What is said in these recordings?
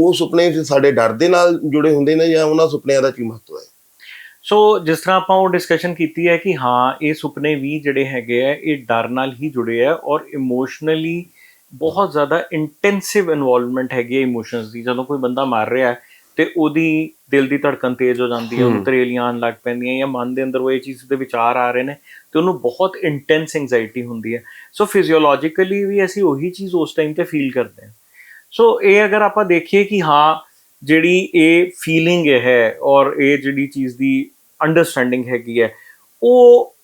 ਉਹ ਸੁਪਨੇ ਸਾਡੇ ਡਰ ਦੇ ਨਾਲ ਜੁੜੇ ਹੁੰਦੇ ਨੇ ਜਾਂ ਉਹਨਾਂ ਸੁਪਨਿਆਂ ਦਾ ਕੀ ਮਹੱਤਵ ਹੈ? ਸੋ ਜਿਸ ਤਰ੍ਹਾਂ ਆਪਾਂ ਉਹ ਡਿਸਕਸ਼ਨ ਕੀਤੀ ਹੈ ਕਿ ਹਾਂ ਇਹ ਸੁਪਨੇ ਵੀ ਜਿਹੜੇ ਹੈਗੇ ਆ ਇਹ ਡਰ ਨਾਲ ਹੀ ਜੁੜੇ ਆ ਔਰ ਇਮੋਸ਼ਨਲੀ ਬਹੁਤ ਜ਼ਿਆਦਾ ਇੰਟੈਂਸਿਵ ਇਨਵੋਲਵਮੈਂਟ ਹੈਗੀ ਹੈ ਇਮੋਸ਼ਨਸ ਦੀ। ਜਦੋਂ ਕੋਈ ਬੰਦਾ ਮਰ ਰਿਹਾ ਹੈ ਤੇ ਉਹਦੀ ਦਿਲ ਦੀ ਧੜਕਨ ਤੇਜ਼ ਹੋ ਜਾਂਦੀ ਹੈ ਹਮ। ਤਰੇਲੀਆਂ ਆਉਣ ਲੱਗ ਪੈਂਦੀਆਂ ਜਾਂ ਮਨ ਦੇ ਅੰਦਰ ਉਹ ਇਹ ਚੀਜ਼ ਦੇ ਵਿਚਾਰ ਆ ਰਹੇ ਨੇ ਤੇ ਉਹਨੂੰ ਬਹੁਤ ਇੰਟੈਂਸ ਐਂਜ਼ਾਈਟੀ ਹੁੰਦੀ ਹੈ। ਸੋ ਫਿਜ਼ੀਓਲੋਜੀਕਲੀ ਵੀ ਅਸੀਂ ਉਹੀ ਚੀਜ਼ ਉਸ ਟਾਈਮ ਤੇ ਫੀਲ ਕਰਦੇ ਹਾਂ। ਸੋ ਇਹ ਅਗਰ ਆਪਾਂ ਦੇਖੀਏ ਕਿ ਹਾਂ ਜਿਹੜੀ ਇਹ ਫੀਲਿੰਗ ਹੈ ਔਰ ਇਹ ਜਿਹੜੀ ਚੀਜ਼ ਦੀ ਅੰਡਰਸਟੈਂਡਿੰਗ ਹੈਗੀ ਹੈ ਉਹ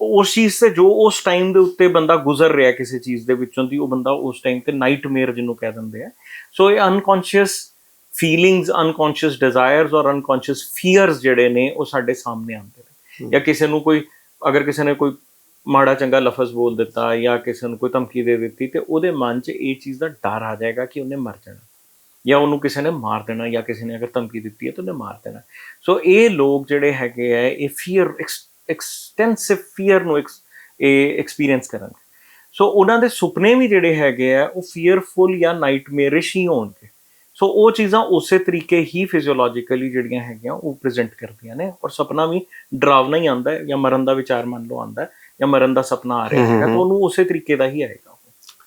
ਉਸ ਚੀਜ਼ ਤੇ ਜੋ ਉਸ ਟਾਈਮ ਦੇ ਉੱਤੇ ਬੰਦਾ ਗੁਜ਼ਰ ਰਿਹਾ ਕਿਸੇ ਚੀਜ਼ ਦੇ ਵਿੱਚੋਂ ਦੀ ਉਹ ਬੰਦਾ ਉਸ ਟਾਈਮ ਤੇ ਨਾਈਟਮੇਅਰ ਜਿਹਨੂੰ ਕਹਿ ਦਿੰਦੇ ਆ ਸੋ ਇਹ ਅਨਕੌਂਸ਼ੀਅਸ ਫੀਲਿੰਗਸ ਅਨਕੌਂਸ਼ੀਅਸ ਡਿਜ਼ਾਇਰਸ ਔਰ ਅਨਕੌਂਸ਼ੀਅਸ ਫੀਅਰਸ ਜਿਹੜੇ ਨੇ ਉਹ ਸਾਡੇ ਸਾਹਮਣੇ ਆਉਂਦੇ ਨੇ। ਜਾਂ ਕਿਸੇ ਨੂੰ ਕੋਈ ਅਗਰ ਕਿਸੇ ਨੇ ਕੋਈ ਮਾੜਾ ਚੰਗਾ ਲਫ਼ਜ਼ ਬੋਲ ਦਿੱਤਾ ਜਾਂ ਕਿਸੇ ਨੂੰ ਕੋਈ ਧਮਕੀ ਦੇ ਦਿੱਤੀ, ਤੇ ਉਹਦੇ ਮਨ 'ਚ ਇਹ ਚੀਜ਼ ਦਾ ਡਰ ਆ ਜਾਏਗਾ ਕਿ ਉਹਨੇ ਮਰ ਜਾਣਾ। ਜਾਂ ਉਹਨੂੰ ਕਿਸੇ ਨੇ ਮਾਰ ਦੇਣਾ ਜਾਂ ਕਿਸੇ ਨੇ ਅਗਰ ਧਮਕੀ ਦਿੱਤੀ ਹੈ ਤਾਂ ਉਹਨੇ ਮਾਰ ਦੇਣਾ। ਸੋ ਇਹ ਲੋਕ ਜਿਹੜੇ ਹੈਗੇ ਆ, ਇਹ ਫੀਅਰ ਐਕਸਟੈਂਸਿਵ ਫੀਅਰ ਨੂੰ ex- ਇਹ ਐਕਸਪੀਰੀਅੰਸ ਕਰਨਗੇ। ਸੋ ਉਹਨਾਂ ਦੇ ਸੁਪਨੇ ਵੀ ਜਿਹੜੇ ਹੈਗੇ ਆ, ਉਹ ਫੀਅਰਫੁਲ ਜਾਂ ਨਾਈਟਮੇਰਿਸ਼ ਹੀ ਹੋਣਗੇ। ਸੋ ਉਹ ਚੀਜ਼ਾਂ ਉਸੇ ਤਰੀਕੇ ਹੀ ਫਿਜ਼ੀਓਲੋਜੀਕਲੀ ਜਿਹੜੀਆਂ ਹੈਗੀਆਂ, ਉਹ ਪ੍ਰੈਜ਼ੈਂਟ ਕਰਦੀਆਂ ਨੇ ਔਰ ਸੁਪਨਾ ਵੀ ਡਰਾਵਨਾ ਹੀ ਆਂਦਾ ਹੈ ਜਾਂ ਮਰਨ ਦਾ ਵਿਚਾਰ ਮੰਨ ਲਓ ਆਂਦਾ ਹੈ। ਜਾਂ ਮਰਨ ਦਾ ਸੁਪਨਾ ਆ ਰਿਹਾ ਹੈਗਾ ਤਾਂ ਉਹਨੂੰ ਉਸੇ ਤਰੀਕੇ ਦਾ ਹੀ ਆਏਗਾ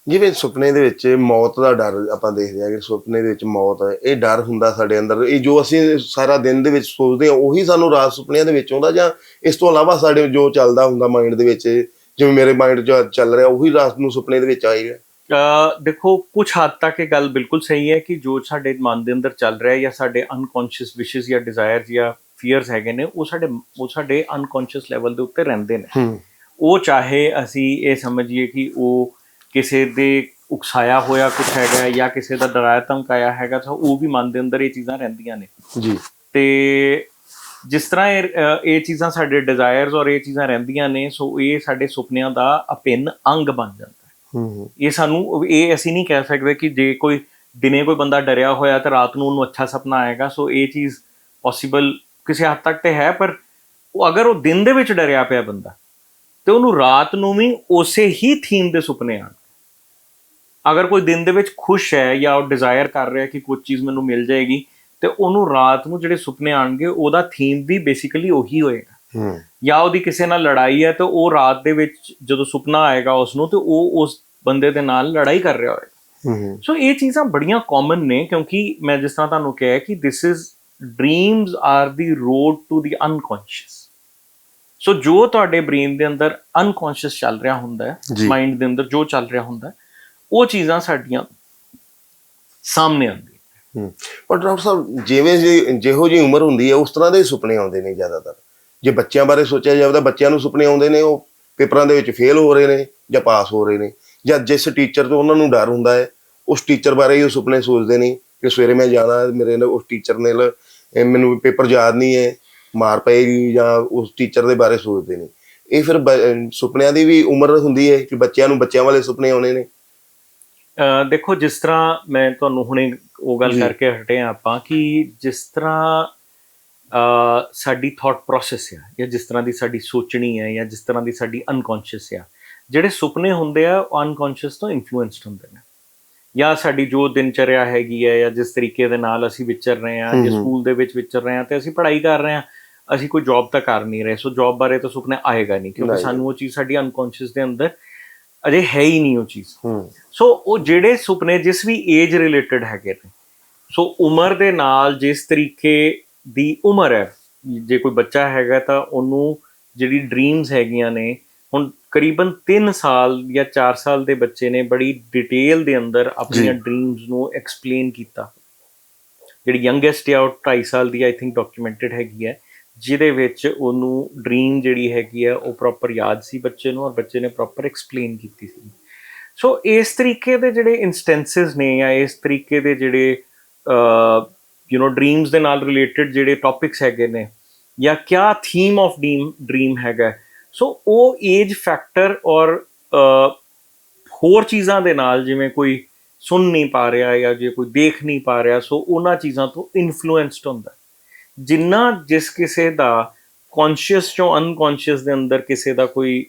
ਜਿਵੇਂ ਸੁਪਨੇ ਦੇ ਵਿੱਚ ਮੌਤ ਦਾ ਡਰ ਆਪਾਂ ਦੇਖਦੇ ਹਾਂ ਕਿ ਸੁਪਨੇ ਦੇ ਵਿੱਚ ਮੌਤ ਇਹ ਡਰ ਹੁੰਦਾ ਸਾਡੇ ਅੰਦਰ ਇਹ ਜੋ ਅਸੀਂ ਸਾਰਾ ਦਿਨ ਦੇ ਵਿੱਚ ਸੋਚਦੇ ਹਾਂ ਉਹੀ ਸਾਨੂੰ ਰਾਤ ਸੁਪਨਿਆਂ ਦੇ ਵਿੱਚ ਆਉਂਦਾ ਜਾਂ ਇਸ ਤੋਂ ਇਲਾਵਾ ਸਾਡੇ ਜੋ ਚੱਲਦਾ ਹੁੰਦਾ ਮਾਈਂਡ ਦੇ ਵਿੱਚ ਜਿਵੇਂ ਮੇਰੇ ਮਾਈਂਡ 'ਚ ਚੱਲ ਰਿਹਾ ਉਹੀ ਰਾਤ ਨੂੰ ਸੁਪਨੇ ਦੇ ਵਿੱਚ ਆਏਗਾ ਦੇਖੋ ਕੁਝ ਹੱਦ ਤੱਕ ਇਹ ਗੱਲ ਬਿਲਕੁਲ ਸਹੀ ਹੈ ਕਿ ਜੋ ਸਾਡੇ ਮਨ ਦੇ ਅੰਦਰ ਚੱਲ ਰਿਹਾ ਹੈ ਜਾਂ ਸਾਡੇ ਅਨਕੌਂਸ਼ੀਅਸ ਵਿਸ਼ੇਸ ਜਾਂ ਡਿਜ਼ਾਇਰਸ ਜਾਂ ਫੀਅਰਸ ਹੈਗੇ ਨੇ ਉਹ ਸਾਡੇ ਉਹ ਸਾਡੇ ਅਨਕੌਂਸ਼ੀਅਸ ਲੈਵਲ ਦੇ ਉੱਤੇ ਰਹਿੰਦੇ ਨੇ। ਉਹ ਚਾਹੇ ਅਸੀਂ ਇਹ ਸਮਝੀਏ ਕਿ ਉਹ ਕਿਸੇ ਦੇ ਉਕਸਾਇਆ ਹੋਇਆ ਕੁਝ ਹੈਗਾ ਜਾਂ ਕਿਸੇ ਦਾ ਡਰਾਇਆ ਧਮਕਾਇਆ ਹੈਗਾ ਤਾਂ ਉਹ ਵੀ ਮਨ ਦੇ ਅੰਦਰ ਇਹ ਚੀਜ਼ਾਂ ਰਹਿੰਦੀਆਂ ਨੇ। ਜੀ। ਤੇ ਜਿਸ ਤਰ੍ਹਾਂ ਇਹ ਇਹ ਚੀਜ਼ਾਂ ਸਾਡੇ ਡਿਜ਼ਾਇਰਸ ਔਰ ਇਹ ਚੀਜ਼ਾਂ ਰਹਿੰਦੀਆਂ ਨੇ ਸੋ ਇਹ ਸਾਡੇ ਸੁਪਨਿਆਂ ਦਾ ਅਪਿੰਨ ਅੰਗ ਬਣ ਜਾਂਦਾ ਹੈ। ਹੂੰ ਇਹ ਸਾਨੂੰ ਇਹ ਅਸੀਂ ਨਹੀਂ ਕਹਿ ਸਕਦੇ ਕਿ ਜੇ ਕੋਈ ਦਿਨੇ ਕੋਈ ਬੰਦਾ ਡਰਿਆ ਹੋਇਆ ਤਾਂ ਰਾਤ ਨੂੰ ਉਹਨੂੰ ਅੱਛਾ ਸੁਪਨਾ ਆਏਗਾ ਸੋ ਇਹ ਚੀਜ਼ ਪੋਸੀਬਲ ਕਿਸੇ ਹੱਦ ਤੱਕ ਤੇ ਹੈ ਪਰ ਉਹ ਅਗਰ ਉਹ ਦਿਨ ਦੇ ਵਿੱਚ ਡਰਿਆ ਪਿਆ ਬੰਦਾ ਤੇ ਉਹਨੂੰ ਰਾਤ ਨੂੰ ਵੀ ਉਸੇ ਹੀ ਥੀਮ ਦੇ ਸੁਪਨੇ ਆਣ। ਅਗਰ ਕੋਈ ਦਿਨ ਦੇ ਵਿੱਚ ਖੁਸ਼ ਹੈ ਜਾਂ ਉਹ ਡਿਜ਼ਾਇਰ ਕਰ ਰਿਹਾ ਕਿ ਕੁਝ ਚੀਜ਼ ਮੈਨੂੰ ਮਿਲ ਜਾਏਗੀ ਤੇ ਉਹਨੂੰ ਰਾਤ ਨੂੰ ਜਿਹੜੇ ਸੁਪਨੇ ਆਣਗੇ ਉਹਦਾ ਥੀਮ ਵੀ ਬੇਸਿਕਲੀ ਉਹੀ ਹੋਏਗਾ। ਹੂੰ। ਜਾਂ ਉਹਦੀ ਕਿਸੇ ਨਾਲ ਲੜਾਈ ਹੈ ਤੇ ਉਹ ਰਾਤ ਦੇ ਵਿੱਚ ਜਦੋਂ ਸੁਪਨਾ ਆਏਗਾ ਉਸ ਨੂੰ ਤੇ ਉਹ ਉਸ ਬੰਦੇ ਦੇ ਨਾਲ ਲੜਾਈ ਕਰ ਰਿਹਾ ਹੋਏਗਾ। ਹੂੰ ਸੋ ਇਹ ਚੀਜ਼ਾਂ ਬੜੀਆਂ ਕਾਮਨ ਨੇ ਕਿਉਂਕਿ ਮੈਂ ਜਿਸ ਤਰ੍ਹਾਂ ਤੁਹਾਨੂੰ ਕਿਹਾ ਕਿ this is dreams are the road to the unconscious so ਜੋ ਤੁਹਾਡੇ ਬ੍ਰੇਨ ਦੇ ਅੰਦਰ ਅਨਕੌਂਸ਼ੀਅਸ ਚੱਲ ਰਿਹਾ ਹੁੰਦਾ ਹੈ। ਮਾਈਂਡ ਦੇ ਅੰਦਰ ਜੋ ਚੱਲ ਰਿਹਾ ਹੁੰਦਾ ਹੈ ਉਹ ਚੀਜ਼ਾਂ ਸਾਡੀਆਂ ਸਾਹਮਣੇ ਆਉਂਦੀਆਂ। ਹੂੰ। ਪਰ ਡਾਕਟਰ ਸਾਹਿਬ ਜਿਵੇਂ ਜਿਹੋ ਜੀ ਉਮਰ ਹੁੰਦੀ ਹੈ ਉਸ ਤਰ੍ਹਾਂ ਦੇ ਸੁਪਨੇ ਆਉਂਦੇ ਨੇ ਜ਼ਿਆਦਾਤਰ। ਜੇ ਬੱਚਿਆਂ ਬਾਰੇ ਸੋਚਿਆ ਜਾਵੇ ਤਾਂ ਬੱਚਿਆਂ ਨੂੰ ਸੁਪਨੇ ਆਉਂਦੇ ਨੇ ਉਹ। ਪੇਪਰਾਂ ਦੇ ਵਿੱਚ ਫੇਲ ਹੋ ਰਹੇ ਨੇ ਜਾਂ ਪਾਸ ਹੋ ਰਹੇ ਨੇ। ਜਾਂ ਜਿਸ ਟੀਚਰ ਤੋਂ ਉਹਨਾਂ ਨੂੰ ਡਰ ਹੁੰਦਾ ਹੈ ਉਸ ਟੀਚਰ ਬਾਰੇ ਹੀ ਉਹ ਸੁਪਨੇ ਸੋਚਦੇ ਨੇ ਕਿ ਸਵੇਰੇ ਮੈਂ ਜਾਣਾ ਮੇਰੇ ਨਾਲ ਉਸ ਟੀਚਰ ਨੇ ਮੈਨੂੰ ਪੇਪਰ ਯਾਦ ਨਹੀਂ ਹੈ। ਮਾਰ ਪਏਗੀ ਜਾਂ ਉਸ ਟੀਚਰ ਦੇ ਬਾਰੇ ਸੋਚਦੇ ਨੇ ਇਹ ਫਿਰ ਸੁਪਨਿਆਂ ਦੀ ਵੀ ਉਮਰ ਹੁੰਦੀ ਹੈ ਕਿ ਬੱਚਿਆਂ ਨੂੰ ਬੱਚਿਆਂ ਵਾਲੇ ਸੁਪਨੇ ਆਉਣੇ ਨੇ ਦੇਖੋ ਜਿਸ ਤਰ੍ਹਾਂ ਮੈਂ ਤੁਹਾਨੂੰ ਹੁਣੇ ਉਹ ਗੱਲ। ਕਰਕੇ ਹਟੇ ਹਾਂ ਆਪਾਂ ਕਿ ਜਿਸ ਤਰ੍ਹਾਂ ਸਾਡੀ ਥਾਟ ਪ੍ਰੋਸੈਸ ਹੈ ਜਾਂ ਜਿਸ ਤਰ੍ਹਾਂ ਦੀ ਸਾਡੀ ਸੋਚਣੀ ਹੈ ਜਾਂ ਜਿਸ ਤਰ੍ਹਾਂ ਦੀ ਸਾਡੀ ਅਨਕੌਂਸ਼ੀਅਸ ਹੈ ਜਿਹੜੇ ਸੁਪਨੇ ਹੁੰਦੇ ਆ ਉਹ ਅਨਕੌਂਸ਼ੀਅਸ ਤੋਂ ਇਨਫਲੂਐਂਸਡ ਹੁੰਦੇ ਨੇ ਜਾਂ ਸਾਡੀ ਜੋ ਦਿਨਚਰਿਆ ਹੈਗੀ ਹੈ ਜਾਂ ਜਿਸ ਤਰੀਕੇ ਦੇ ਨਾਲ ਅਸੀਂ ਵਿਚਰ ਰਹੇ ਹਾਂ ਜੇ। ਸਕੂਲ ਦੇ ਵਿੱਚ ਵਿਚਰ ਰਹੇ ਹਾਂ ਤੇ ਅਸੀਂ ਪੜ੍ਹਾਈ ਕਰ ਰਹੇ ਹਾਂ ਅਸੀਂ ਕੋਈ ਜੌਬ ਤਾਂ ਕਰ ਨਹੀਂ ਰਹੇ ਸੋ ਜੌਬ ਬਾਰੇ ਤਾਂ ਸੁਪਨੇ ਆਏਗਾ ਨਹੀਂ ਕਿਉਂਕਿ। ਸਾਨੂੰ ਉਹ ਚੀਜ਼ ਸਾਡੀ ਅਨਕੌਂਸ਼ੀਅਸ ਦੇ ਅੰਦਰ ਅਜੇ ਹੈ ਹੀ ਨਹੀਂ ਉਹ ਚੀਜ਼ ਸੋ ਉਹ ਜਿਹੜੇ ਸੁਪਨੇ ਜਿਸ ਵੀ ਏਜ ਰਿਲੇਟਡ ਹੈਗੇ ਨੇ ਸੋ ਉਮਰ ਦੇ ਨਾਲ ਜਿਸ ਤਰੀਕੇ ਦੀ ਉਮਰ ਹੈ ਜੇ ਕੋਈ ਬੱਚਾ ਹੈਗਾ ਤਾਂ ਉਹਨੂੰ ਜਿਹੜੀ ਡ੍ਰੀਮਸ ਹੈਗੀਆਂ ਨੇ ਹੁਣ ਕਰੀਬਨ 3 ਸਾਲ ਜਾਂ 4 ਸਾਲ ਦੇ ਬੱਚੇ ਨੇ ਬੜੀ ਡਿਟੇਲ ਦੇ ਅੰਦਰ ਆਪਣੀਆਂ। ਡ੍ਰੀਮਸ ਨੂੰ ਐਕਸਪਲੇਨ ਕੀਤਾ ਜਿਹੜੀ ਯੰਗੈਸਟ ਆ ਉਹ 2.5 ਸਾਲ ਦੀ ਆਈ ਥਿੰਕ ਡਾਕੂਮੈਂਟਡ ਹੈਗੀ ਹੈ ਜਿਹਦੇ ਵਿੱਚ ਉਹਨੂੰ ਡ੍ਰੀਮ ਜਿਹੜੀ ਹੈਗੀ ਹੈ ਉਹ ਪ੍ਰੋਪਰ ਯਾਦ ਸੀ ਬੱਚੇ ਨੂੰ ਔਰ ਬੱਚੇ ਨੇ ਪ੍ਰੋਪਰ ਐਕਸਪਲੇਨ ਕੀਤੀ ਸੀ। ਸੋ ਇਸ ਤਰੀਕੇ ਦੇ ਜਿਹੜੇ ਇਨਸਟੈਂਸਸ ਨੇ ਜਾਂ ਇਸ ਤਰੀਕੇ ਦੇ ਜਿਹੜੇ ਯੂ نو ਡ੍ਰੀਮਸ ਦੇ ਨਾਲ ਰਿਲੇਟਡ ਜਿਹੜੇ ਟੌਪਿਕਸ ਹੈਗੇ ਨੇ ਜਾਂ ਕਿਆ ਥੀਮ ਆਫ ਡ੍ਰੀਮ ਡ੍ਰੀਮ ਹੈਗਾ। ਸੋ ਉਹ ਏਜ ਫੈਕਟਰ ਔਰ ਹੋਰ ਚੀਜ਼ਾਂ ਦੇ ਨਾਲ ਜਿਵੇਂ ਕੋਈ ਸੁਣ ਨਹੀਂ ਪਾ ਰਿਹਾ ਜਾਂ ਜੇ ਕੋਈ ਦੇਖ ਨਹੀਂ ਪਾ ਰਿਹਾ ਸੋ ਉਹਨਾਂ ਚੀਜ਼ਾਂ ਤੋਂ ਇਨਫਲੂਐਂਸਡ ਹੁੰਦਾ। ਜਿੰਨਾ ਜਿਸ ਕਿਸੇ ਦਾ ਕੌਨਸ਼ੀਅਸ ਚੋਂ ਅਨਕੌਨਸ਼ੀਅਸ ਦੇ ਅੰਦਰ ਕਿਸੇ ਦਾ ਕੋਈ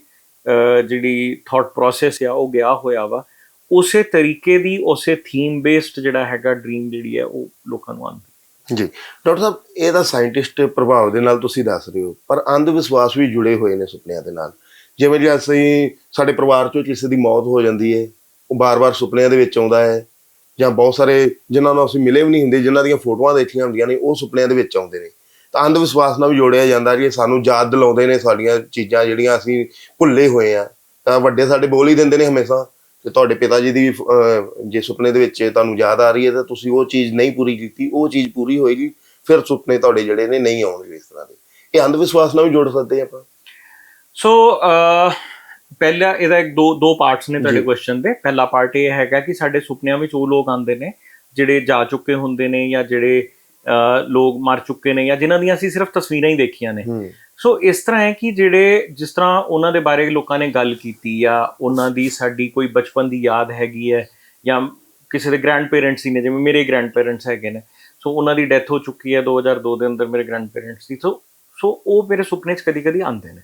ਜਿਹੜੀ ਥਾਟ ਪ੍ਰੋਸੈਸ ਆ, ਉਹ ਗਿਆ ਹੋਇਆ ਵਾ, ਉਸੇ ਤਰੀਕੇ ਦੀ, ਉਸੇ ਥੀਮ ਬੇਸਡ ਜਿਹੜਾ ਹੈਗਾ ਡ੍ਰੀਮ ਜਿਹੜੀ ਹੈ, ਉਹ ਲੋਕਾਂ ਨੂੰ ਆਉਂਦੀ। ਜੀ। ਡਾਕਟਰ ਸਾਹਿਬ, ਇਹ ਤਾਂ ਸਾਇੰਟਿਸਟ ਪ੍ਰਭਾਵ ਦੇ ਨਾਲ ਤੁਸੀਂ ਦੱਸ ਰਹੇ ਹੋ, ਪਰ ਅੰਧ ਵਿਸ਼ਵਾਸ ਵੀ ਜੁੜੇ ਹੋਏ ਨੇ ਸੁਪਨਿਆਂ ਦੇ ਨਾਲ। ਜਿਵੇਂ ਜੇ ਅਸੀਂ, ਸਾਡੇ ਪਰਿਵਾਰ ਚੋਂ ਕਿਸੇ ਦੀ ਮੌਤ ਹੋ ਜਾਂਦੀ ਹੈ, ਉਹ ਬਾਰ-ਬਾਰ ਸੁਪਨਿਆਂ ਦੇ ਵਿੱਚ ਆਉਂਦਾ ਹੈ ਜਾਂ ਬਹੁਤ ਸਾਰੇ ਜਿਨ੍ਹਾਂ ਨੂੰ ਅਸੀਂ ਮਿਲੇ ਵੀ ਨਹੀਂ ਹੁੰਦੇ ਜਿਨ੍ਹਾਂ ਦੀਆਂ ਫੋਟੋਆਂ ਦੇਖੀਆਂ ਹੁੰਦੀਆਂ ਨੇ ਉਹ ਸੁਪਨਿਆਂ ਦੇ ਵਿੱਚ ਆਉਂਦੇ ਨੇ। ਤਾਂ ਅੰਧ ਵਿਸ਼ਵਾਸ ਨਾਲ ਵੀ ਜੋੜਿਆ ਜਾਂਦਾ ਜੀ ਸਾਨੂੰ ਯਾਦ ਦਿਲਾਉਂਦੇ ਨੇ ਸਾਡੀਆਂ ਚੀਜ਼ਾਂ ਜਿਹੜੀਆਂ ਅਸੀਂ ਭੁੱਲੇ ਹੋਏ ਆ। ਤਾਂ ਵੱਡੇ ਸਾਡੇ ਬੋਲ ਹੀ ਦਿੰਦੇ ਨੇ ਹਮੇਸ਼ਾ ਕਿ ਤੁਹਾਡੇ ਪਿਤਾ ਜੀ ਦੀ ਅਹ, ਜੇ ਸੁਪਨੇ ਦੇ ਵਿੱਚ ਤੁਹਾਨੂੰ ਯਾਦ ਆ ਰਹੀ ਹੈ ਤਾਂ ਤੁਸੀਂ ਉਹ ਚੀਜ਼ ਨਹੀਂ ਪੂਰੀ ਕੀਤੀ ਉਹ ਚੀਜ਼ ਪੂਰੀ ਹੋਏਗੀ ਫਿਰ ਸੁਪਨੇ ਤੁਹਾਡੇ ਜਿਹੜੇ ਨੇ ਨਹੀਂ ਆਉਣਗੇ ਇਸ ਤਰ੍ਹਾਂ ਦੇ। ਇਹ ਅੰਧ ਵਿਸ਼ਵਾਸ ਨਾਲ ਵੀ ਜੋੜ ਸਕਦੇ ਆਪਾਂ। ਸੋ ਪਹਿਲਾ ਇਹਦਾ ਇੱਕ ਦੋ ਦੋ ਪਾਰਟਸ ਨੇ ਤੁਹਾਡੇ ਕੁਐਸਚਨ ਦੇ। ਪਹਿਲਾ ਪਾਰਟ ਇਹ ਹੈਗਾ ਕਿ ਸਾਡੇ ਸੁਪਨਿਆਂ ਵਿੱਚ ਉਹ ਲੋਕ ਆਉਂਦੇ ਨੇ ਜਿਹੜੇ ਜਾ ਚੁੱਕੇ ਹੁੰਦੇ ਨੇ ਜਾਂ ਜਿਹੜੇ ਲੋਕ ਮਰ ਚੁੱਕੇ ਨੇ ਜਾਂ ਜਿਨ੍ਹਾਂ ਦੀਆਂ ਅਸੀਂ ਸਿਰਫ ਤਸਵੀਰਾਂ ਹੀ ਦੇਖੀਆਂ ਨੇ। ਸੋ ਇਸ ਤਰ੍ਹਾਂ ਹੈ ਕਿ ਜਿਹੜੇ ਜਿਸ ਤਰ੍ਹਾਂ ਉਹਨਾਂ ਦੇ ਬਾਰੇ ਲੋਕਾਂ ਨੇ ਗੱਲ ਕੀਤੀ ਜਾਂ ਉਹਨਾਂ ਦੀ ਸਾਡੀ ਕੋਈ ਬਚਪਨ ਦੀ ਯਾਦ ਹੈਗੀ ਹੈ ਜਾਂ ਕਿਸੇ ਦੇ ਗ੍ਰੈਂਡ ਪੇਰੈਂਟਸ ਹੀ ਨੇ ਜਿਵੇਂ ਮੇਰੇ ਗ੍ਰੈਂਡ ਪੇਰੈਂਟਸ ਹੈਗੇ ਨੇ। ਸੋ ਉਹਨਾਂ ਦੀ ਡੈਥ ਹੋ ਚੁੱਕੀ ਹੈ 2002 ਦੇ ਅੰਦਰ ਮੇਰੇ ਗ੍ਰੈਂਡ ਪੇਰੈਂਟਸ ਦੀ। ਸੋ ਸੋ ਉਹ ਮੇਰੇ ਸੁਪਨੇ 'ਚ ਕਦੀ-ਕਦੀ ਆਉਂਦੇ ਨੇ।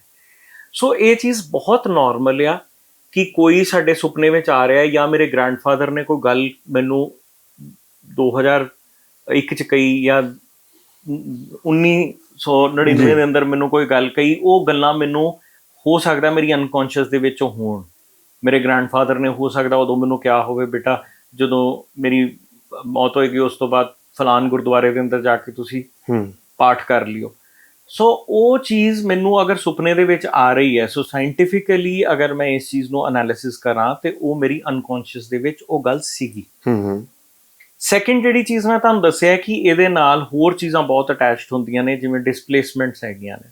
ਸੋ ਇਹ ਚੀਜ਼ ਬਹੁਤ ਨਾਰਮਲ ਆ ਕਿ ਕੋਈ ਸਾਡੇ ਸੁਪਨੇ ਵਿੱਚ ਆ ਰਿਹਾ ਹੈ ਜਾਂ ਮੇਰੇ ਗ੍ਰੈਂਡਫਾਦਰ ਨੇ ਕੋਈ ਗੱਲ ਮੈਨੂੰ 2001 ਚ ਕਹੀ ਜਾਂ 1999 ਦੇ ਅੰਦਰ ਮੈਨੂੰ ਕੋਈ ਗੱਲ ਕਹੀ ਉਹ ਗੱਲਾਂ ਮੈਨੂੰ ਹੋ ਸਕਦਾ ਮੇਰੀ ਅਨਕੌਂਸ਼ੀਅਸ ਦੇ ਵਿੱਚੋਂ ਹੋਣ। ਮੇਰੇ ਗ੍ਰੈਂਡਫਾਦਰ ਨੇ ਹੋ ਸਕਦਾ ਉਦੋਂ ਮੈਨੂੰ ਕਿਹਾ ਹੋਵੇ ਬੇਟਾ ਜਦੋਂ ਮੇਰੀ ਮੌਤ ਹੋਏਗੀ ਉਸ ਤੋਂ ਬਾਅਦ ਫਲਾਨ ਗੁਰਦੁਆਰੇ ਦੇ ਅੰਦਰ ਜਾ ਕੇ ਤੁਸੀਂ ਪਾਠ ਕਰ ਲਿਓ। ਸੋ ਉਹ ਚੀਜ਼ ਮੈਨੂੰ ਅਗਰ ਸੁਪਨੇ ਦੇ ਵਿੱਚ ਆ ਰਹੀ ਹੈ ਸੋ ਸਾਇੰਟੀਫਿਕਲੀ ਅਗਰ ਮੈਂ ਇਸ ਚੀਜ਼ ਨੂੰ ਐਨਾਲਿਸਿਸ ਕਰਾਂ ਤੇ ਉਹ ਮੇਰੀ ਅਨਕੌਂਸ਼ੀਅਸ ਦੇ ਵਿੱਚ ਉਹ ਗੱਲ ਸੀਗੀ। ਹੂੰ ਹੂੰ। ਸੈਕਿੰਡ ਜਿਹੜੀ ਚੀਜ਼ ਮੈਂ ਤੁਹਾਨੂੰ ਦੱਸਿਆ ਕਿ ਇਹਦੇ ਨਾਲ ਹੋਰ ਚੀਜ਼ਾਂ ਬਹੁਤ ਅਟੈਚਡ ਹੁੰਦੀਆਂ ਨੇ ਜਿਵੇਂ ਡਿਸਪਲੇਸਮੈਂਟਸ ਹੈਗੀਆਂ ਨੇ।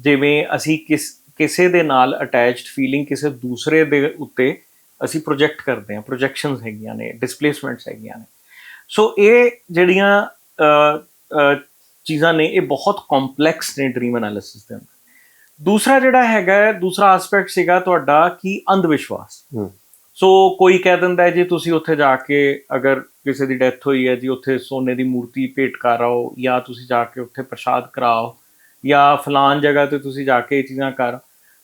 ਜਿਵੇਂ ਅਸੀਂ ਕਿਸ ਕਿਸੇ ਦੇ ਨਾਲ ਅਟੈਚਡ ਫੀਲਿੰਗ ਕਿਸੇ ਦੂਸਰੇ ਦੇ ਉੱਤੇ ਅਸੀਂ ਪ੍ਰੋਜੈਕਟ ਕਰਦੇ ਹਾਂ ਪ੍ਰੋਜੈਕਸ਼ਨਸ ਹੈਗੀਆਂ ਨੇ ਡਿਸਪਲੇਸਮੈਂਟਸ ਹੈਗੀਆਂ ਨੇ। ਸੋ ਇਹ ਜਿਹੜੀਆਂ ਚੀਜ਼ਾਂ ਨੇ ਇਹ ਬਹੁਤ ਕੰਪਲੈਕਸ ਨੇ ਡ੍ਰੀਮ ਐਨਾਲਿਸਿਸ ਦੇ ਅੰਦਰ। ਦੂਸਰਾ ਜਿਹੜਾ ਹੈਗਾ ਦੂਸਰਾ ਐਸਪੈਕਟ ਸੀਗਾ ਤੁਹਾਡਾ ਕਿ ਅੰਧ ਵਿਸ਼ਵਾਸ ਸੋ ਕੋਈ ਕਹਿ ਦਿੰਦਾ ਜੀ ਤੁਸੀਂ ਉੱਥੇ ਜਾ ਕੇ ਅਗਰ ਕਿਸੇ ਦੀ ਡੈਥ ਹੋਈ ਹੈ ਜੀ ਉੱਥੇ ਸੋਨੇ ਦੀ ਮੂਰਤੀ ਭੇਟ ਕਰ ਆਓ ਜਾਂ ਤੁਸੀਂ ਜਾ ਕੇ ਉੱਥੇ ਪ੍ਰਸ਼ਾਦ ਕਰਾਓ ਜਾਂ ਫਲਾਨ ਜਗ੍ਹਾ ਤੇ ਤੁਸੀਂ ਜਾ ਕੇ ਇਹ ਚੀਜ਼ਾਂ ਕਰ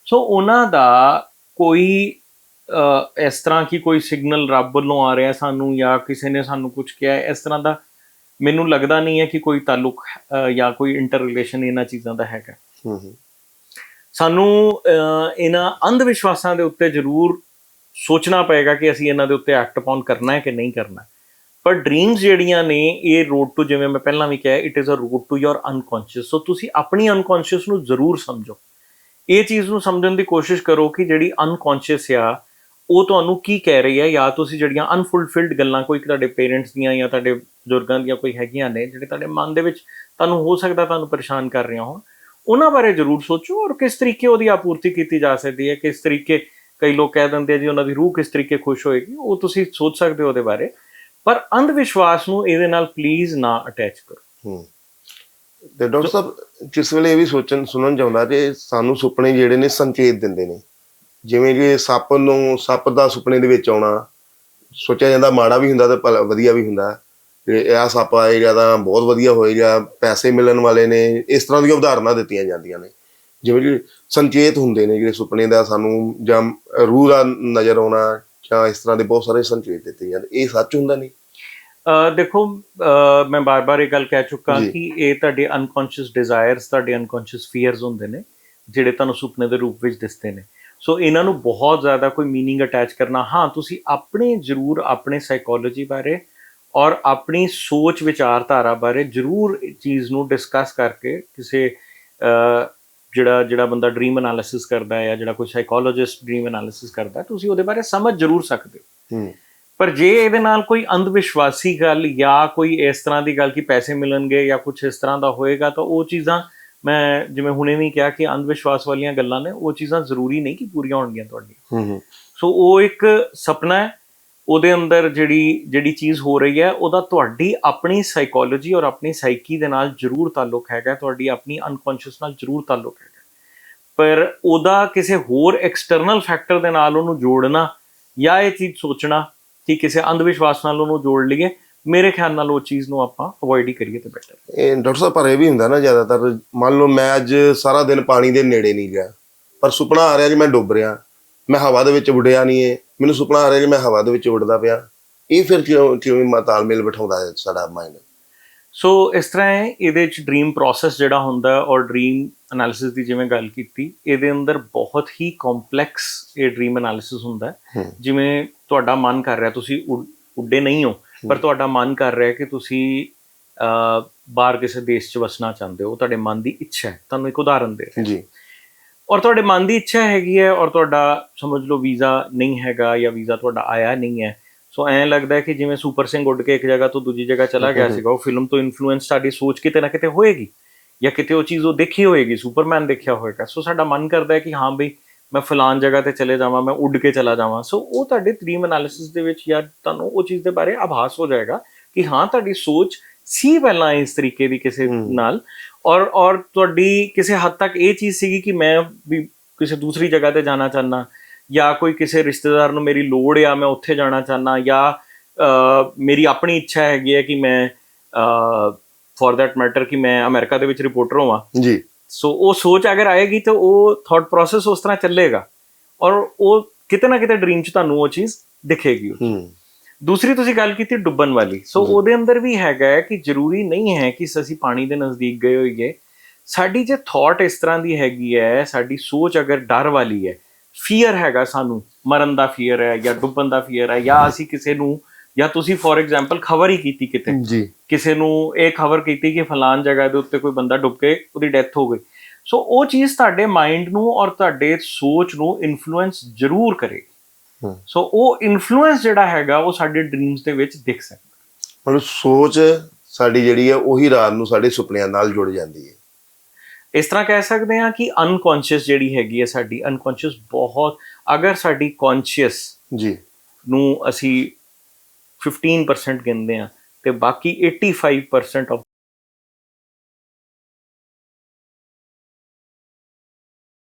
ਸੋ ਉਹਨਾਂ ਦਾ ਕੋਈ ਇਸ ਤਰ੍ਹਾਂ ਕੀ ਕੋਈ ਸਿਗਨਲ ਰੱਬ ਵੱਲੋਂ ਆ ਰਿਹਾ ਸਾਨੂੰ ਜਾਂ ਕਿਸੇ ਨੇ ਸਾਨੂੰ ਕੁਝ ਕਿਹਾ ਇਸ ਤਰ੍ਹਾਂ ਦਾ ਮੈਨੂੰ ਲੱਗਦਾ ਨਹੀਂ ਹੈ ਕਿ ਕੋਈ ਤਾਲੁਕ ਜਾਂ ਕੋਈ ਇੰਟਰ ਰਿਲੇਸ਼ਨ ਇਹਨਾਂ ਚੀਜ਼ਾਂ ਦਾ ਹੈਗਾ। ਹੂੰ ਹੂੰ। ਸਾਨੂੰ ਇਹਨਾਂ ਅੰਧ ਵਿਸ਼ਵਾਸਾਂ ਦੇ ਉੱਤੇ ਜ਼ਰੂਰ ਸੋਚਣਾ ਪਏਗਾ ਕਿ ਅਸੀਂ ਇਹਨਾਂ ਦੇ ਉੱਤੇ ਐਕਟ ਅਪਨ ਕਰਨਾ ਹੈ ਕਿ ਨਹੀਂ ਕਰਨਾ। ਪਰ ਡ੍ਰੀਮਸ ਜਿਹੜੀਆਂ ਨੇ ਇਹ ਰੋਡ ਟੂ ਜਿਵੇਂ ਮੈਂ ਪਹਿਲਾਂ ਵੀ ਕਿਹਾ it is a road to your unconscious so ਤੁਸੀਂ ਆਪਣੀ ਅਨਕੌਂਸ਼ੀਅਸ ਨੂੰ ਜ਼ਰੂਰ ਸਮਝੋ। ਇਹ ਚੀਜ਼ ਨੂੰ ਸਮਝਣ ਦੀ ਕੋਸ਼ਿਸ਼ ਕਰੋ ਕਿ ਜਿਹੜੀ ਅਨਕੌਂਸ਼ੀਅਸ ਆ ਉਹ ਤੁਹਾਨੂੰ ਕੀ ਕਹਿ ਰਹੀ ਹੈ? ਜਾਂ ਤੁਸੀਂ ਜਿਹੜੀਆਂ ਅਨਫੁਲਫਿਲਡ ਗੱਲਾਂ ਕੋਈ ਤੁਹਾਡੇ ਪੇਰੈਂਟਸ ਦੀਆਂ ਜਾਂ ਤੁਹਾਡੇ ਬਜ਼ੁਰਗਾਂ ਦੀਆਂ ਕੋਈ ਹੈਗੀਆਂ ਨੇ ਜਿਹੜੇ ਤੁਹਾਡੇ ਮਨ ਦੇ ਵਿੱਚ ਤੁਹਾਨੂੰ ਹੋ ਸਕਦਾ ਤੁਹਾਨੂੰ ਪਰੇਸ਼ਾਨ ਕਰ ਰਹੀਆਂ ਹੋਣ ਉਹਨਾਂ ਬਾਰੇ ਜ਼ਰੂਰ ਸੋਚੋ ਔਰ ਕਿਸ ਤਰੀਕੇ ਉਹਦੀ ਆਪੂਰਤੀ ਕੀਤੀ ਜਾ ਸਕਦੀ ਹੈ ਕਿਸ ਤਰੀਕੇ ਕਈ ਲੋਕ ਕਹਿ ਦਿੰਦੇ ਆ ਜੀ ਉਹਨਾਂ ਦੀ ਰੂਹ ਕਿਸ ਤਰੀਕੇ ਖੁਸ਼ ਹੋਏਗੀ ਉਹ ਤੁਸੀਂ ਸੋਚ ਸਕਦੇ ਹੋ ਉਹਦੇ ਬਾਰੇ ਪਰ ਅੰਧ ਵਿਸ਼ਵਾਸ ਨੂੰ ਇਹਦੇ ਨਾਲ ਪਲੀਜ਼ ਨਾ ਅਟੈਚ ਕਰੋ। ਹੂੰ। ਤੇ ਡਾਕਟਰ ਸਾਹਿਬ ਜਿਸ ਵੇਲੇ ਇਹ ਵੀ ਸੋਚਣ ਸੁਣਨ ਚਾਹੁੰਦਾ ਕਿ ਸਾਨੂੰ ਸੁਪਨੇ ਜਿਹੜੇ ਨੇ ਸੰਕੇਤ ਦਿੰਦੇ ਨੇ ਜਿਵੇਂ ਕਿ ਸੱਪ ਨੂੰ ਸੱਪ ਦਾ ਸੁਪਨੇ ਦੇ ਵਿੱਚ ਆਉਣਾ ਸੋਚਿਆ ਜਾਂਦਾ ਮਾੜਾ ਵੀ ਹੁੰਦਾ ਤੇ ਵਧੀਆ ਵੀ ਹੁੰਦਾ ਤੇ ਇਹ ਆ ਸੱਪ ਆਏਗਾ ਤਾਂ ਬਹੁਤ ਵਧੀਆ ਹੋਏਗਾ ਪੈਸੇ ਮਿਲਣ ਵਾਲੇ ਨੇ ਇਸ ਤਰ੍ਹਾਂ ਦੀਆਂ ਉਦਾਹਰਨਾਂ ਦਿੱਤੀਆਂ ਜਾਂਦੀਆਂ ਨੇ ਜਿਵੇਂ ਕਿ ਸੰਕੇਤ ਹੁੰਦੇ ਨੇ ਜਿਹੜੇ ਸੁਪਨੇ ਦਾ ਸਾਨੂੰ ਜਾਂ ਰੂਹ ਦਾ ਨਜ਼ਰ ਆਉਣਾ ਜਾਂ ਇਸ ਤਰ੍ਹਾਂ ਦੇ ਬਹੁਤ ਸਾਰੇ ਸੰਕੇਤ ਦਿੱਤੇ ਜਾਂਦੇ ਇਹ ਸੱਚ ਹੁੰਦਾ ਨਹੀਂ ਅਹ ਦੇਖੋ ਅਹ ਮੈਂ ਬਾਰ-ਬਾਰ ਇਹ ਗੱਲ ਕਹਿ ਚੁੱਕਾ ਜੀ। ਕਿ ਇਹ ਤੁਹਾਡੇ ਅਨਕੌਂਸ਼ੀਅਸ ਡਿਜ਼ਾਇਰਸ ਤੁਹਾਡੇ ਅਨਕੌਂਸ਼ੀਅਸ ਫੀਅਰਸ ਹੁੰਦੇ ਨੇ ਜਿਹੜੇ ਤੁਹਾਨੂੰ ਸੁਪਨੇ ਦੇ ਰੂਪ ਵਿੱਚ ਦਿਸਦੇ ਨੇ ਸੋ ਇਹਨਾਂ ਨੂੰ ਬਹੁਤ ਜ਼ਿਆਦਾ ਕੋਈ मीनिंग ਅਟੈਚ ਕਰਨਾ ਹਾਂ ਤੁਸੀਂ ਆਪਣੇ ਜ਼ਰੂਰ ਆਪਣੇ ਸਾਈਕੋਲੋਜੀ ਬਾਰੇ ਔਰ ਆਪਣੀ ਸੋਚ ਵਿਚਾਰਧਾਰਾ ਬਾਰੇ ਜ਼ਰੂਰ ਚੀਜ਼ ਨੂੰ ਡਿਸਕਸ ਕਰਕੇ ਕਿਸੇ ਜਿਹੜਾ ਜਿਹੜਾ ਬੰਦਾ ਡ੍ਰੀਮ ਐਨਾਲਿਸਿਸ ਕਰਦਾ ਹੈ ਜਾਂ ਜਿਹੜਾ ਕੋਈ ਸਾਈਕੋਲੋਜਿਸਟ ਡ੍ਰੀਮ ਐਨਾਲਿਸਿਸ ਕਰਦਾ ਤੁਸੀਂ ਉਹਦੇ ਬਾਰੇ ਸਮਝ ਜ਼ਰੂਰ ਸਕਦੇ ਹੋ। ਪਰ ਜੇ ਇਹਦੇ ਨਾਲ ਕੋਈ ਅੰਧ ਵਿਸ਼ਵਾਸੀ ਗੱਲ ਜਾਂ ਕੋਈ ਇਸ ਤਰ੍ਹਾਂ ਦੀ ਗੱਲ ਕਿ ਪੈਸੇ ਮਿਲਣਗੇ ਜਾਂ ਕੁਝ ਇਸ ਤਰ੍ਹਾਂ ਦਾ ਹੋਏਗਾ ਤਾਂ ਉਹ ਚੀਜ਼ਾਂ ਮੈਂ ਜਿਵੇਂ ਹੁਣੇ ਵੀ ਕਿਹਾ ਕਿ ਅੰਧ ਵਿਸ਼ਵਾਸ ਵਾਲੀਆਂ ਗੱਲਾਂ ਨੇ ਉਹ ਚੀਜ਼ਾਂ ਜ਼ਰੂਰੀ ਨਹੀਂ ਕਿ ਪੂਰੀਆਂ ਹੋਣਗੀਆਂ ਤੁਹਾਡੀਆਂ। ਹੂੰ ਹੂੰ। ਸੋ ਉਹ ਇੱਕ ਸੁਪਨਾ ਹੈ ਉਹਦੇ ਅੰਦਰ ਜਿਹੜੀ ਜਿਹੜੀ ਚੀਜ਼ ਹੋ ਰਹੀ ਹੈ, ਉਹਦਾ ਤੁਹਾਡੀ ਆਪਣੀ ਸਾਈਕੋਲੋਜੀ ਔਰ ਆਪਣੀ ਸਾਈਕੀ ਦੇ ਨਾਲ ਜ਼ਰੂਰ ਤਾਲੁਕ ਹੈਗਾ, ਤੁਹਾਡੀ ਆਪਣੀ ਅਨਕੌਂਸ਼ੀਅਸ ਨਾਲ ਜ਼ਰੂਰ ਤਾਲੁਕ ਹੈਗਾ। ਪਰ ਉਹਦਾ ਕਿਸੇ ਹੋਰ ਐਕਸਟਰਨਲ ਫੈਕਟਰ ਦੇ ਨਾਲ ਉਹਨੂੰ ਜੋੜਨਾ ਜਾਂ ਇਹ ਚੀਜ਼ ਸੋਚਣਾ ਕਿ ਕਿਸੇ ਅੰਧ ਵਿਸ਼ਵਾਸ ਨਾਲ ਉਹਨੂੰ ਜੋੜ ਲਈਏ, ਮੇਰੇ ਖਿਆਲ ਨਾਲ ਉਹ ਚੀਜ਼ ਨੂੰ ਆਪਾਂ ਅਵੋਇਡ ਹੀ ਕਰੀਏ ਤੇ ਬੈਟਰ ਇਹ ਡਾਕਟਰ ਸਾਹਿਬ, ਪਰ ਇਹ ਵੀ ਹੁੰਦਾ ਨਾ ਜ਼ਿਆਦਾਤਰ, ਮੰਨ ਲਓ ਮੈਂ ਅੱਜ ਸਾਰਾ ਦਿਨ ਪਾਣੀ ਦੇ ਨੇੜੇ ਨਹੀਂ ਗਿਆ ਪਰ ਸੁਪਨਾ ਆ ਰਿਹਾ ਜੀ ਮੈਂ ਡੁੱਬ ਰਿਹਾ, ਮੈਂ ਹਵਾ ਦੇ ਵਿੱਚ ਉੱਡਿਆ ਨਹੀਂ ਏ ਮੈਨੂੰ ਸੁਪਨਾ ਆ ਰਿਹਾ ਕਿ ਮੈਂ ਹਵਾ ਦੇ ਵਿੱਚ ਉੱਡਦਾ ਪਿਆ। ਇਹ ਫਿਰ ਕਿਉਂ ਕਿਵੇਂ ਮਾ ਤਾਲਮੇਲ ਬਿਠਾਉਂਦਾ ਹੈ ਸਾਡਾ ਮਾਈਂਡ ਸੋ ਇਸ ਤਰ੍ਹਾਂ ਹੈ ਇਹਦੇ ਚ ਡ੍ਰੀਮ ਪ੍ਰੋਸੈਸ ਜਿਹੜਾ ਹੁੰਦਾ ਹੈ ਔਰ ਡ੍ਰੀਮ ਐਨਾਲਿਸਿਸ ਦੀ ਜਿਵੇਂ ਗੱਲ ਕੀਤੀ ਇਹਦੇ ਅੰਦਰ ਬਹੁਤ ਹੀ ਕੰਪਲੈਕਸ ਇਹ ਡ੍ਰੀਮ ਐਨਾਲਿਸਿਸ ਹੁੰਦਾ। ਜਿਵੇਂ ਤੁਹਾਡਾ ਮਨ ਕਰ ਰਿਹਾ ਤੁਸੀਂ ਉੱਡ- ਨਹੀਂ ਹੋ ਪਰ ਤੁਹਾਡਾ ਮਨ ਕਰ ਰਿਹਾ ਕਿ ਤੁਸੀਂ ਬਾਹਰ ਕਿਸੇ ਦੇਸ਼ 'ਚ ਵਸਣਾ ਚਾਹੁੰਦੇ ਹੋ ਤੁਹਾਡੇ ਮਨ ਦੀ ਇੱਛਾ ਹੈ। ਤੁਹਾਨੂੰ ਇੱਕ ਉਦਾਹਰਨ ਦੇ ਰਿਹਾ। ਜੀ। ਔਰ ਤੁਹਾਡੇ ਮਨ ਦੀ ਇੱਛਾ ਹੈਗੀ ਹੈ ਔਰ ਤੁਹਾਡਾ ਸਮਝ ਲਓ ਵੀਜ਼ਾ ਨਹੀਂ ਹੈਗਾ ਜਾਂ ਵੀਜ਼ਾ ਤੁਹਾਡਾ ਆਇਆ ਨਹੀਂ ਹੈ। ਸੋ ਐਂ ਲੱਗਦਾ ਹੈ ਕਿ ਜਿਵੇਂ ਸੁਪਰ ਸਿੰਘ ਉੱਡ ਕੇ ਇੱਕ ਜਗ੍ਹਾ ਤੋਂ ਦੂਜੀ ਜਗ੍ਹਾ ਚਲਾ ਗਿਆ ਸੀਗਾ ਉਹ ਫਿਲਮ ਤੋਂ ਇਨਫਲੂਐਂਸ ਸਾਡੀ ਸੋਚ ਕਿਤੇ ਨਾ ਕਿਤੇ ਹੋਏਗੀ ਜਾਂ ਕਿਤੇ ਉਹ ਚੀਜ਼ ਉਹ ਦੇਖੀ ਹੋਏਗੀ ਸੁਪਰਮੈਨ ਦੇਖਿਆ ਹੋਏਗਾ। ਸੋ ਸਾਡਾ ਮਨ ਕਰਦਾ ਹੈ ਕਿ ਹਾਂ ਬਈ ਮੈਂ ਫਲਾਨ ਜਗ੍ਹਾ ਤੇ ਚਲੇ ਜਾਵਾਂ ਮੈਂ ਉੱਡ ਕੇ ਚਲਾ ਜਾਵਾਂ। ਸੋ ਉਹ ਤੁਹਾਡੇ ਡ੍ਰੀਮ ਐਨਾਲਿਸਿਸ ਦੇ ਵਿੱਚ ਜਾਂ ਤੁਹਾਨੂੰ ਉਹ ਚੀਜ਼ ਦੇ ਬਾਰੇ ਆਭਾਸ ਹੋ ਜਾਏਗਾ ਕਿ ਹਾਂ ਤੁਹਾਡੀ ਸੋਚ ਸੀ ਪਹਿਲਾਂ ਇਸ ਤਰੀਕੇ ਦੀ ਕਿਸੇ ਨਾਲ। ਔਰ ਔਰ ਤੁਹਾਡੀ ਕਿਸੇ ਹੱਦ ਤੱਕ ਇਹ ਚੀਜ਼ ਸੀਗੀ ਕਿ ਮੈਂ ਵੀ ਕਿਸੇ ਦੂਸਰੀ ਜਗ੍ਹਾ ਤੇ ਜਾਣਾ ਚਾਹਨਾ ਜਾਂ ਕੋਈ ਕਿਸੇ ਰਿਸ਼ਤੇਦਾਰ ਨੂੰ ਮੇਰੀ ਲੋੜ ਆ ਮੈਂ ਉੱਥੇ ਜਾਣਾ ਚਾਹਨਾ ਜਾਂ ਮੇਰੀ ਆਪਣੀ ਇੱਛਾ ਹੈਗੀ ਹੈ ਕਿ ਮੈਂ ਫॉर ਦੈਟ ਮੈਟਰ ਕਿ ਮੈਂ ਅਮਰੀਕਾ ਦੇ ਵਿੱਚ ਰਿਪੋਰਟਰ ਹੋਵਾਂ। ਜੀ। ਸੋ ਉਹ ਸੋਚ ਅਗਰ ਆਏਗੀ ਤਾਂ ਉਹ ਥਾਟ ਪ੍ਰੋਸੈਸ ਉਸ ਤਰ੍ਹਾਂ ਚੱਲੇਗਾ। ਔਰ ਉਹ ਕਿਤੇ ਨਾ ਕਿਤੇ ਡ੍ਰੀਮ 'ਚ ਤੁਹਾਨੂੰ ਉਹ ਚੀਜ਼ ਦਿਖੇਗੀ। ਹੂੰ। ਦੂਸਰੀ ਤੁਸੀਂ ਗੱਲ ਕੀਤੀ ਡੁੱਬਣ ਵਾਲੀ। ਸੋ ਉਹਦੇ ਅੰਦਰ ਵੀ ਹੈਗਾ ਹੈ ਕਿ ਜ਼ਰੂਰੀ ਨਹੀਂ ਹੈ ਕਿ ਅਸੀਂ ਪਾਣੀ ਦੇ ਨਜ਼ਦੀਕ ਗਏ ਹੋਈਏ। ਸਾਡੀ ਜੇ ਥਾਟ ਇਸ ਤਰ੍ਹਾਂ ਦੀ ਹੈਗੀ ਹੈ ਸਾਡੀ ਸੋਚ ਅਗਰ ਡਰ ਵਾਲੀ ਹੈ ਫੀਅਰ ਹੈਗਾ ਸਾਨੂੰ। ਮਰਨ ਦਾ ਫੀਅਰ ਹੈ ਜਾਂ ਡੁੱਬਣ ਦਾ ਫੀਅਰ ਹੈ ਜਾਂ ਅਸੀਂ ਕਿਸੇ ਨੂੰ ਜਾਂ ਤੁਸੀਂ ਫੋਰ ਐਗਜ਼ਾਮਪਲ ਖਬਰ ਹੀ ਕੀਤੀ ਕਿਤੇ। ਜੀ। ਕਿਸੇ ਨੂੰ ਇਹ ਖਬਰ ਕੀਤੀ ਕਿ ਫਲਾਨ ਜਗ੍ਹਾ ਦੇ ਉੱਤੇ ਕੋਈ ਬੰਦਾ ਡੁੱਬ ਕੇ ਉਹਦੀ ਡੈਥ ਹੋ ਗਈ। ਸੋ ਉਹ ਚੀਜ਼ ਤੁਹਾਡੇ ਮਾਈਂਡ ਨੂੰ ਔਰ ਤੁਹਾਡੇ ਸੋਚ ਨੂੰ ਇਨਫਲੂਐਂਸ ਜ਼ਰੂਰ ਕਰੇਗੀ। ਹੂੰ। ਸੋ ਉਹ ਇਨਫਲੂਐਂਸ ਜਿਹੜਾ ਹੈਗਾ ਉਹ ਸਾਡੇ ਡ੍ਰੀਮਸ ਦੇ ਵਿੱਚ ਦਿਖ ਸਕਦਾ। ਮਤਲਬ ਸੋਚ ਸਾਡੀ ਜਿਹੜੀ ਹੈ ਉਹੀ ਰਾਤ ਨੂੰ ਸਾਡੇ ਸੁਪਨਿਆਂ ਨਾਲ ਜੁੜ ਜਾਂਦੀ ਹੈ। ਇਸ ਤਰ੍ਹਾਂ ਕਹਿ ਸਕਦੇ ਹਾਂ ਕਿ ਅਨਕੌਂਸ਼ੀਅਸ ਜਿਹੜੀ ਹੈਗੀ ਹੈ ਸਾਡੀ ਅਨਕੌਂਸ਼ੀਅਸ ਬਹੁਤ ਅਗਰ ਸਾਡੀ ਕੌਨਸ਼ੀਅਸ ਜੀ। ਨੂੰ ਅਸੀਂ 15% ਗਿਣਦੇ ਹਾਂ ਤੇ ਬਾਕੀ 85% ਆਫ